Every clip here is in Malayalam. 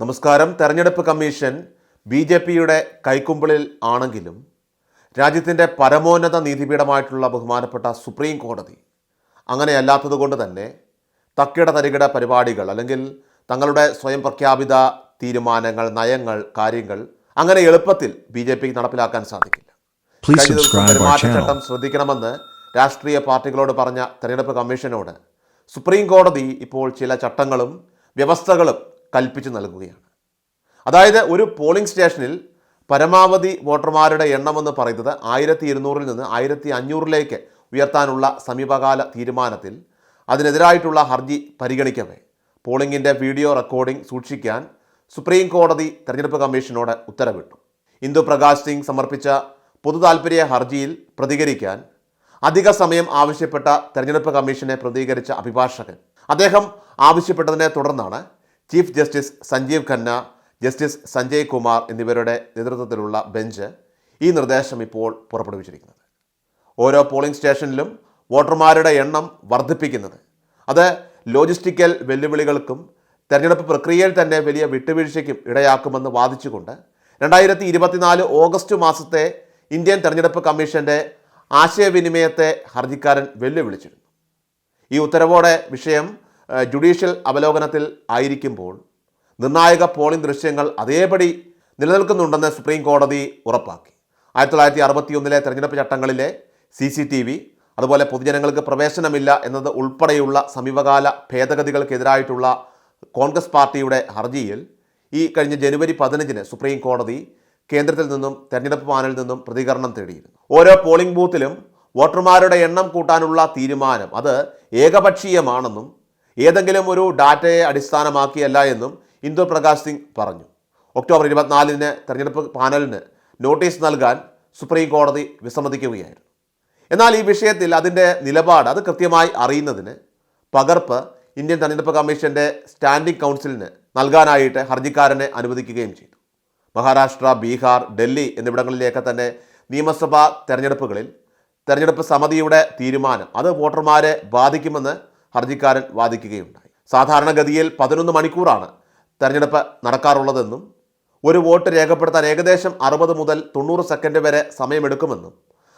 നമസ്കാരം. തെരഞ്ഞെടുപ്പ് കമ്മീഷൻ ബി ജെ പിയുടെ കൈക്കുമ്പിളിൽ ആണെങ്കിലും രാജ്യത്തിന്റെ പരമോന്നത നീതിപീഠമായിട്ടുള്ള ബഹുമാനപ്പെട്ട സുപ്രീം കോടതി അങ്ങനെയല്ലാത്തതുകൊണ്ട് തന്നെ തക്കിട തരികിട പരിപാടികൾ അല്ലെങ്കിൽ തങ്ങളുടെ സ്വയം പ്രഖ്യാപിത തീരുമാനങ്ങൾ നയങ്ങൾ കാര്യങ്ങൾ അങ്ങനെ എളുപ്പത്തിൽ ബി ജെ പിക്ക് നടപ്പിലാക്കാൻ സാധിക്കില്ല. Please കഴിഞ്ഞ ദിവസം പെരുമാറ്റച്ചട്ടം ശ്രദ്ധിക്കണമെന്ന് രാഷ്ട്രീയ പാർട്ടികളോട് പറഞ്ഞ തെരഞ്ഞെടുപ്പ് കമ്മീഷനോട് സുപ്രീം കോടതി ഇപ്പോൾ ചില ചട്ടങ്ങളും വ്യവസ്ഥകളും കൽപ്പിച്ചു നൽകുകയാണ്. അതായത് ഒരു പോളിംഗ് സ്റ്റേഷനിൽ പരമാവധി വോട്ടർമാരുടെ എണ്ണമെന്ന് പറയുന്നത് ആയിരത്തി ഇരുന്നൂറിൽ നിന്ന് ആയിരത്തി അഞ്ഞൂറിലേക്ക് ഉയർത്താനുള്ള സമീപകാല തീരുമാനത്തിൽ അതിനെതിരായിട്ടുള്ള ഹർജി പരിഗണിക്കവേ. പോളിംഗിന്റെ വീഡിയോ റെക്കോർഡിംഗ് സൂക്ഷിക്കാൻ സുപ്രീം കോടതി തെരഞ്ഞെടുപ്പ് കമ്മീഷനോട് ഉത്തരവിട്ടു. ഇന്ദു പ്രകാശ് സിംഗ് സമർപ്പിച്ച പൊതു ഹർജിയിൽ പ്രതികരിക്കാൻ അധിക സമയം ആവശ്യപ്പെട്ട തെരഞ്ഞെടുപ്പ് കമ്മീഷനെ പ്രതികരിച്ച അഭിഭാഷകൻ. അദ്ദേഹം ആവശ്യപ്പെട്ടതിനെ തുടർന്നാണ് chief justice Sanjiv Khanna justice Sanjay Kumar എന്നിവരുടെ നേതൃത്വത്തിലുള്ള ബെഞ്ച് ഈ നിർദ്ദേശം ഇപ്പോൾ പുറപ്പെടുവിച്ചിരിക്കുന്നത്. ഓരോ പോളിംഗ് സ്റ്റേഷനിലും വോട്ടർമാരുടെ എണ്ണം വർദ്ധിപ്പിക്കുന്നത്. അത് ലോജിസ്റ്റിക്കൽ വെല്ലുവിളികൾക്കും തെരഞ്ഞെടുപ്പ് പ്രക്രിയയിൽ തന്നെ വലിയ വിട്ടുവീഴ്ചയ്ക്കും ഇടയാക്കുമെന്ന് വാദിച്ചുകൊണ്ട് രണ്ടായിരത്തി ഇരുപത്തിനാല് ഓഗസ്റ്റ് മാസത്തെ ഇന്ത്യൻ തെരഞ്ഞെടുപ്പ് കമ്മീഷന്റെ ആശയവിനിമയത്തെ ഹർജിക്കാരൻ വെല്ലുവിളിച്ചിരുന്നു. ഈ ഉത്തരവോടെ വിഷയം ജുഡീഷ്യൽ അവലോകനത്തിൽ ആയിരിക്കുമ്പോൾ നിർണായക പോളിംഗ് ദൃശ്യങ്ങൾ അതേപടി നിലനിൽക്കുന്നുണ്ടെന്ന് സുപ്രീം കോടതി ഉറപ്പാക്കി. ആയിരത്തി തൊള്ളായിരത്തി അറുപത്തിയൊന്നിലെ തെരഞ്ഞെടുപ്പ് ചട്ടങ്ങളിലെ സി സി ടി വി അതുപോലെ പൊതുജനങ്ങൾക്ക് പ്രവേശനമില്ല എന്നത് ഉൾപ്പെടെയുള്ള സമീപകാല ഭേദഗതികൾക്കെതിരായിട്ടുള്ള കോൺഗ്രസ് പാർട്ടിയുടെ ഹർജിയിൽ ഈ കഴിഞ്ഞ ജനുവരി പതിനഞ്ചിന് സുപ്രീം കോടതി കേന്ദ്രത്തിൽ നിന്നും തെരഞ്ഞെടുപ്പ് പാനലിൽ നിന്നും പ്രതികരണം തേടിയിരുന്നു. ഓരോ പോളിംഗ് ബൂത്തിലും വോട്ടർമാരുടെ എണ്ണം കൂട്ടാനുള്ള തീരുമാനം അത് ഏകപക്ഷീയമാണെന്നും ഏതെങ്കിലും ഒരു ഡാറ്റയെ അടിസ്ഥാനമാക്കിയല്ല എന്നും ഇന്ദു പ്രകാശ് സിംഗ് പറഞ്ഞു. ഒക്ടോബർ ഇരുപത്തിനാലിന് തെരഞ്ഞെടുപ്പ് പാനലിന് നോട്ടീസ് നൽകാൻ സുപ്രീം കോടതി വിസമ്മതിക്കുകയായിരുന്നു. എന്നാൽ ഈ വിഷയത്തിൽ അതിന്റെ നിലപാട് അത് കൃത്യമായി അറിയുന്നതിന് പകർപ്പ് ഇന്ത്യൻ തെരഞ്ഞെടുപ്പ് കമ്മീഷന്റെ സ്റ്റാൻഡിംഗ് കൗൺസിലിന് നൽകാനായിട്ട് ഹർജിക്കാരനെ അനുവദിക്കുകയും ചെയ്തു. മഹാരാഷ്ട്ര ബീഹാർ ഡൽഹി എന്നിവിടങ്ങളിലേക്ക് തന്നെ നിയമസഭാ തെരഞ്ഞെടുപ്പുകളിൽ തെരഞ്ഞെടുപ്പ് സമിതിയുടെ തീരുമാനം അത് വോട്ടർമാരെ ബാധിക്കുമെന്ന് ഹർജിക്കാരൻ വാദിക്കുകയുണ്ടായി. സാധാരണഗതിയിൽ പതിനൊന്ന് മണിക്കൂറാണ് തെരഞ്ഞെടുപ്പ് നടക്കാറുള്ളതെന്നും ഒരു വോട്ട് രേഖപ്പെടുത്താൻ ഏകദേശം അറുപത് മുതൽ തൊണ്ണൂറ് സെക്കൻഡ് വരെ സമയമെടുക്കുമെന്നും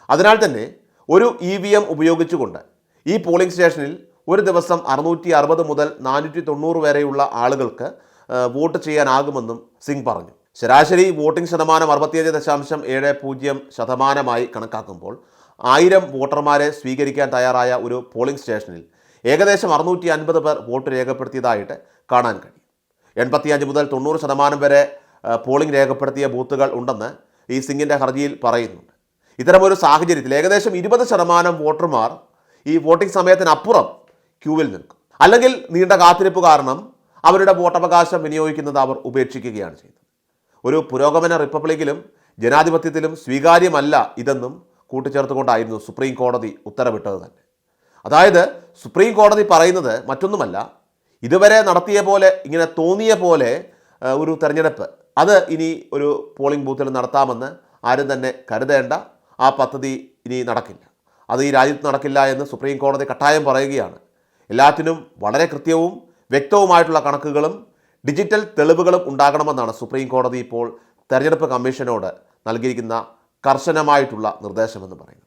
അതിനാൽ തന്നെ ഒരു ഇ വി എം ഉപയോഗിച്ചുകൊണ്ട് ഈ പോളിംഗ് സ്റ്റേഷനിൽ ഒരു ദിവസം അറുന്നൂറ്റി അറുപത് മുതൽ നാനൂറ്റി തൊണ്ണൂറ് വരെയുള്ള ആളുകൾക്ക് വോട്ട് ചെയ്യാനാകുമെന്നും സിംഗ് പറഞ്ഞു. ശരാശരി വോട്ടിംഗ് ശതമാനം അറുപത്തിയഞ്ച് ദശാംശം ഏഴ് പൂജ്യം ശതമാനമായി കണക്കാക്കുമ്പോൾ ആയിരം വോട്ടർമാരെ സ്വീകരിക്കാൻ തയ്യാറായ ഒരു പോളിംഗ് സ്റ്റേഷനിൽ ഏകദേശം അറുന്നൂറ്റി അൻപത് പേർ വോട്ട് രേഖപ്പെടുത്തിയതായിട്ട് കാണാൻ കഴിയും. എൺപത്തിയഞ്ച് മുതൽ തൊണ്ണൂറ് ശതമാനം വരെ പോളിംഗ് രേഖപ്പെടുത്തിയ ബൂത്തുകൾ ഉണ്ടെന്ന് ഈ സിംഗിന്റെ ഹർജിയിൽ പറയുന്നുണ്ട്. ഇത്തരമൊരു സാഹചര്യത്തിൽ ഏകദേശം ഇരുപത് ശതമാനം വോട്ടർമാർ ഈ വോട്ടിംഗ് സമയത്തിനപ്പുറം ക്യൂവിൽ നിൽക്കും. അല്ലെങ്കിൽ നീണ്ട കാത്തിരിപ്പ് കാരണം അവരുടെ വോട്ടവകാശം വിനിയോഗിക്കുന്നത് അവർ ഉപേക്ഷിക്കുകയാണ് ചെയ്യുന്നത്. ഒരു പുരോഗമന റിപ്പബ്ലിക്കിലും ജനാധിപത്യത്തിലും സ്വീകാര്യമല്ല ഇതെന്നും കൂട്ടിച്ചേർത്തുകൊണ്ടായിരുന്നു സുപ്രീം കോടതി ഉത്തരവിട്ടത് തന്നെ. അതായത് സുപ്രീം കോടതി പറയുന്നത് മറ്റൊന്നുമല്ല. ഇതുവരെ നടത്തിയ പോലെ ഇങ്ങനെ തോന്നിയ പോലെ ഒരു തെരഞ്ഞെടുപ്പ്. അത് ഇനി ഒരു പോളിംഗ് ബൂത്തിൽ നടത്താമെന്ന് ആരും തന്നെ കരുതേണ്ട. ആ പദ്ധതി ഇനി നടക്കില്ല. അത് ഈ രാജ്യത്ത് നടക്കില്ല എന്ന് സുപ്രീം കോടതി കട്ടായം പറയുകയാണ്. എല്ലാത്തിനും വളരെ കൃത്യവും വ്യക്തവുമായിട്ടുള്ള കണക്കുകളും ഡിജിറ്റൽ തെളിവുകളും ഉണ്ടാകണമെന്നാണ് സുപ്രീം കോടതി ഇപ്പോൾ തെരഞ്ഞെടുപ്പ് കമ്മീഷനോട് നൽകിയിരിക്കുന്ന കർശനമായിട്ടുള്ള നിർദ്ദേശമെന്ന് പറയുന്നത്.